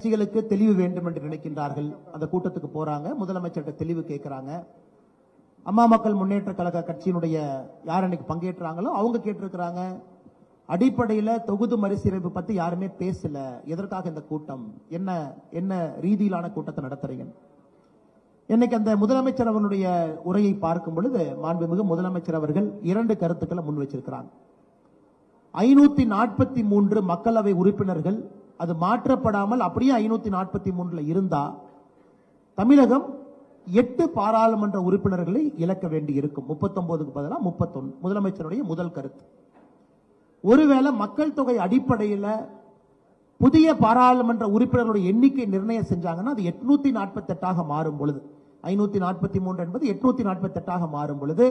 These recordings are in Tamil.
கட்சிகளுக்கு தெளிவு வேண்டும் என்று நினைக்கின்றார்கள். அந்த கூட்டத்துக்கு போறாங்க. முதலமைச்சர்கிட்ட தெளிவு கேட்கிறாங்க அம்மா மக்கள் முன்னேற்ற கழக கட்சியினுடைய யார் அன்னைக்கு பங்கேற்றாங்களோ அவங்க கேட்டிருக்கிறாங்க. அடிப்படையில தொகுதி மறுசீரமைப்பு பத்தி யாருமே பேசல. எதற்காக இந்த கூட்டம்? என்ன என்ன ரீதியிலான கூட்டத்தை நடத்துறீங்க? இன்னைக்கு அந்த முதலமைச்சர் அவர்களுடைய உரையை பார்க்கும் பொழுது மாண்புமிகு முதலமைச்சர் அவர்கள் இரண்டு கருத்துக்களை முன் வச்சிருக்கிறாங்க. ஐநூத்தி நாற்பத்தி மூன்று மக்களவை உறுப்பினர்கள் அது மாற்றப்படாமல் அப்படியே ஐநூத்தி நாற்பத்தி மூன்றில் இருந்தா தமிழகம் எட்டு பாராளுமன்ற உறுப்பினர்களை இழக்க வேண்டி இருக்கும் முப்பத்தொன்பதுக்கு பதிலாக முப்பத்தொன்னு. முதலமைச்சருடைய முதல் கருத்து. ஒருவேளை மக்கள் தொகை அடிப்படையில் புதிய பாராளுமன்ற உறுப்பினர்களுடைய எண்ணிக்கை நிர்ணயம் செஞ்சாங்கன்னா அது எட்நூத்தி நாற்பத்தி எட்டாக மாறும் பொழுது. ஐநூத்தி நாற்பத்தி மூன்று என்பது எட்நூத்தி நாற்பத்தி எட்டாக மாறும் பொழுது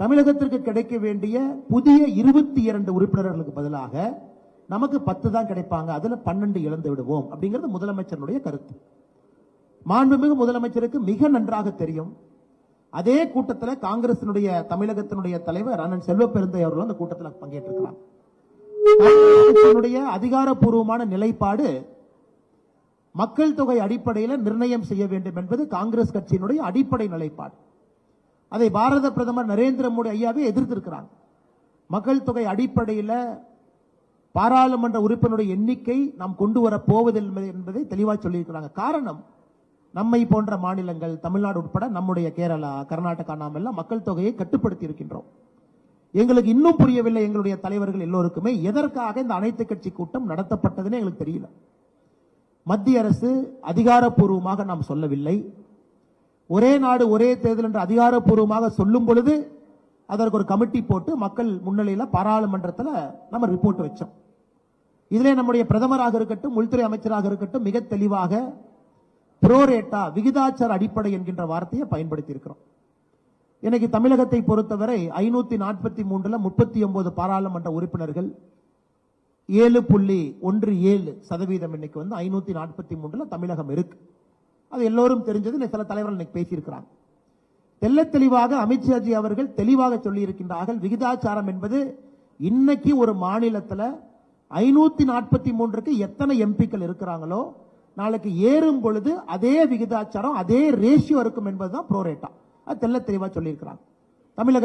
தமிழகத்திற்கு கிடைக்க வேண்டிய புதிய இருபத்தி இரண்டு உறுப்பினர்களுக்கு பதிலாக நமக்கு பத்து தான் கிடைப்பாங்க. அதில் பன்னெண்டு இழந்து விடுவோம் அப்படிங்கிறது முதலமைச்சருடைய கருத்து. மாண்புமிகு முதலமைச்சருக்கு மிக நன்றாக தெரியும். அதே கூட்டத்தில் காங்கிரசினுடைய தமிழகத்தினுடைய தலைவர் அண்ணன் செல்வ பெருந்தை அவர்கள் அந்த கூட்டத்தில் பங்கேற்றிருக்கிறார். அதிகாரப்பூர்வமான நிலைப்பாடு மக்கள் தொகை அடிப்படையில் நிர்ணயம் செய்ய வேண்டும் என்பது காங்கிரஸ் கட்சியினுடைய அடிப்படை நிலைப்பாடு. அதை பாரத பிரதமர் நரேந்திர மோடி ஐயாவே எதிர்த்திருக்கிறாங்க மக்கள் தொகை அடிப்படையில் பாராளுமன்ற உறுப்பினருடைய எண்ணிக்கை நாம் கொண்டு வர போவதில்லை என்பதை தெளிவாக சொல்லியிருக்கிறாங்க. காரணம் நம்மை போன்ற மாநிலங்கள் தமிழ்நாடு உட்பட நம்முடைய கேரளா கர்நாடகா நாம் எல்லாம் மக்கள் தொகையை கட்டுப்படுத்தி இருக்கின்றோம். எங்களுக்கு இன்னும் புரியவில்லை எங்களுடைய தலைவர்கள் எல்லோருக்குமே எதற்காக இந்த அனைத்து கட்சி கூட்டம் நடத்தப்பட்டதுன்னு எங்களுக்கு தெரியல. மத்திய அரசு அதிகாரப்பூர்வமாக நாம் சொல்லவில்லை. ஒரே நாடு ஒரே தேர்தல் என்று அதிகாரப்பூர்வமாக சொல்லும் பொழுது அதற்கு ஒரு கமிட்டி போட்டு மக்கள் முன்னிலையில் பாராளுமன்றத்தில் நம்ம ரிப்போர்ட் வச்சோம். இதிலே நம்முடைய பிரதமராக இருக்கட்டும் உள்துறை அமைச்சராக இருக்கட்டும் மிக தெளிவாக புரோரேட்டா விகிதாச்சார அடிப்படை என்கின்ற வார்த்தையை பயன்படுத்தி இருக்கிறோம் இன்னைக்கு தமிழகத்தை பொறுத்தவரை ஐநூத்தி நாற்பத்தி மூன்றுல முப்பத்தி ஒன்பது பாராளுமன்ற உறுப்பினர்கள் ஏழு புள்ளி ஒன்று ஏழு சதவீதம் இன்னைக்கு வந்து ஐநூத்தி நாற்பத்தி மூன்றுல தமிழகம் இருக்கு. அது எல்லோரும் தெரிஞ்சது சில தலைவர்கள் இன்னைக்கு பேசியிருக்கிறாங்க. தெல்ல தெளிவாக அமித்ஷாஜி அவர்கள் தெளிவாக சொல்லியிருக்கின்றார்கள். விகிதாச்சாரம் என்பது இன்னைக்கு ஒரு மாநிலத்துல ஐநூத்தி நாற்பத்தி மூன்றுக்கு எத்தனை எம்பிக்கள் இருக்கிறாங்களோ நாளைக்கு ஏறும் பொழுது அதே விகிதாச்சாரம் அதே ரேஷியோ இருக்கும் என்பதுதான் ப்ரோரேட்டா அது தெல்ல தெளிவாக சொல்லியிருக்கிறாங்க. தமிழக